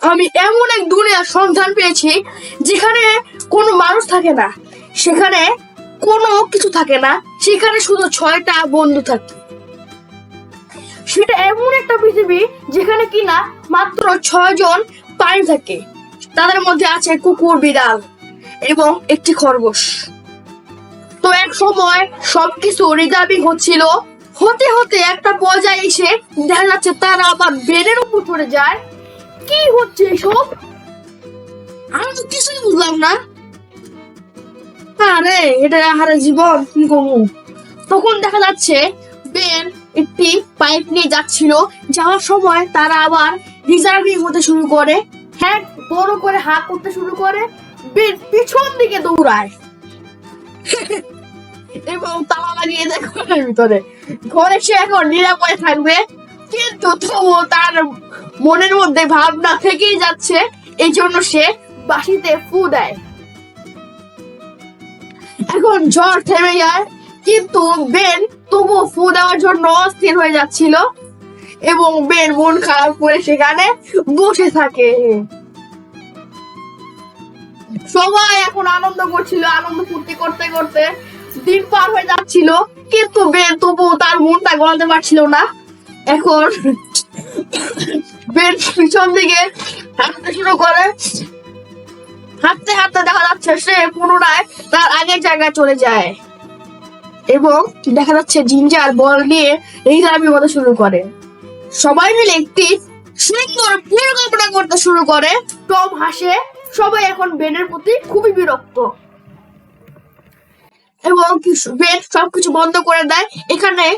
আমি এমন এক দুনিয়ার সন্ধান পেয়েছি যেখানে কোনো মানুষ থাকে না, সেখানে কোনো কিছু থাকে না, সেখানে শুধু ছয়টা বন্ধু থাকে। সেটা এমন একটা পৃথিবী যেখানে কিনা মাত্র ছয় জন প্রাণী থাকে। তাদের মধ্যে আছে কুকুর, বিড়াল এবং একটি খরগোশ। তো এক সময় সবকিছু রিজার্ভিং হচ্ছিল। হতে হতে একটা পর্যায়ে এসে দেখা যাচ্ছে তারা আবার বেডের উপর পড়ে যায়। কি হচ্ছে এসব? আমি তো কিছুই বুঝলাম না। আরে এটা আহারে জীবন কি করব? তখন দেখা যাচ্ছে বেন একটি পাইপ নিয়ে যাচ্ছিল। যাওয়ার সময় তারা আবার রিজার্ভিং হতে শুরু করে। হ্যাঁ বড় করে হাত করতে শুরু করে। বেন পিছন দিকে দৌড়ায়। এবং তালা লাগিয়ে দেয় ঘরের ভিতরে। ঘরে সে এখন নিরাপদে থাকবে। কিন্তু তবুও তার মনের মধ্যে ভাবনা থেকেই যাচ্ছে এই জন্য সে বাসিতে ফু দেয়। এখন ঝড় থেমে যায়, কিন্তু বেন তবুও ফু দেওয়ার জন্য অস্থির হয়ে যাচ্ছিল এবং বেন মন খারাপ করে সেখানে বসে থাকে। সবাই এখন আনন্দ করছিল, আনন্দ ফুর্তি করতে করতে দিন পার হয়ে যাচ্ছিল, কিন্তু বেন তবুও তার মনটা গলাতে পারছিল না। এখন বেন পিছন দিকে হাঁটতে শুরু করে। হাঁটতে হাঁটতে দেখা যাচ্ছে সে পুনরায় তার আগের জায়গায় চলে যায়। এবং দেখা যাচ্ছে জিঞ্জার বল নিয়ে এই রিজার্ভি হতে শুরু করে। সবাই মিলে একটি সুন্দর পরিকল্পনা করতে শুরু করে। টম হাসে, সবাই এখন বেনের প্রতি খুবই বিরক্ত। এবং বেন সবকিছু বন্ধ করে দেয়। এখানে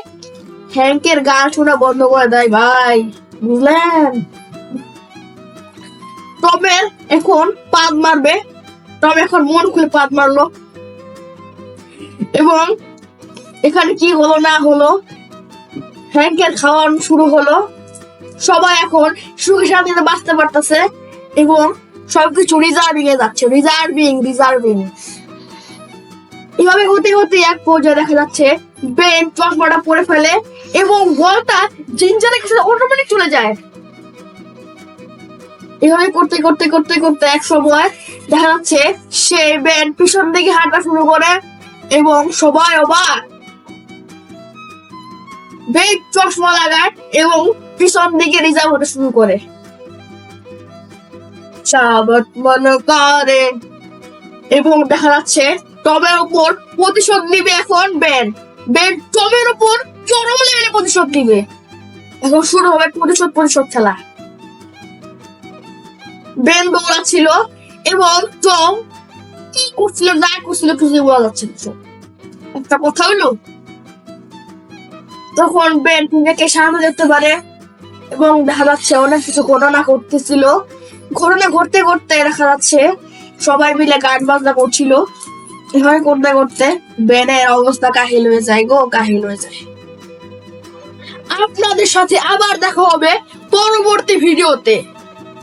হ্যাঙ্কের গান শোনা বন্ধ করে দেয় ভাই, বুঝলেন? টমের এখন পাদ মারবে টম এখন মন খুলে পাদ মারলো। এবং এখানে কি হলো না হলো হ্যাঙ্কের খাওয়ান শুরু হলো। সবাই এখন সুখে শান্তিতে বাঁচতে পারতেছে এবং সবকিছু রিজার্ভিং এ যাচ্ছে রিজার্ভিং রিজার্ভিং এভাবে হতে হতে এক পর্যায়ে দেখা যাচ্ছে বেন চশমাটা পরে ফেলে এবং বলটা জিঞ্জারের কাছে অটোমেটিক চলে যায়। এভাবে করতে করতে করতে করতে এক সময় দেখা যাচ্ছে সে বেন পিছন দিকে হাঁটা শুরু করে এবং সবাই অবাক। বেন চশমা লাগায় এবং পিছন দিকে রিজার্ভ হতে শুরু করে। সাবত মনে করে। এবং দেখা যাচ্ছে টমের উপর প্রতিশোধ নিবে এখন বেন বেন টমের উপর চরম লেভেলে প্রতিশোধ নিবে। এখন শুরু হবে প্রতিশোধ প্রতিশোধ খেলা। বেন দৌড়াচ্ছিল এবং টম কি করছিল, না করছিল কিছু বলা যাচ্ছে একটা কথা হলো, তখন বেন নিজেকে সামনে দেখতে পারে এবং দেখা যাচ্ছে অনেক কিছু ঘটনা ঘটতেছিল। ঘটনা ঘটতে ঘটতে দেখা যাচ্ছে সবাই মিলে গান বাজনা করছিল। এভাবে করতে করতে? ব্যানের অবস্থা কাহিল হয়ে যায় গো, কাহিল হয়ে যায়। আপনাদের সাথে আবার দেখা হবে পরবর্তী ভিডিওতে।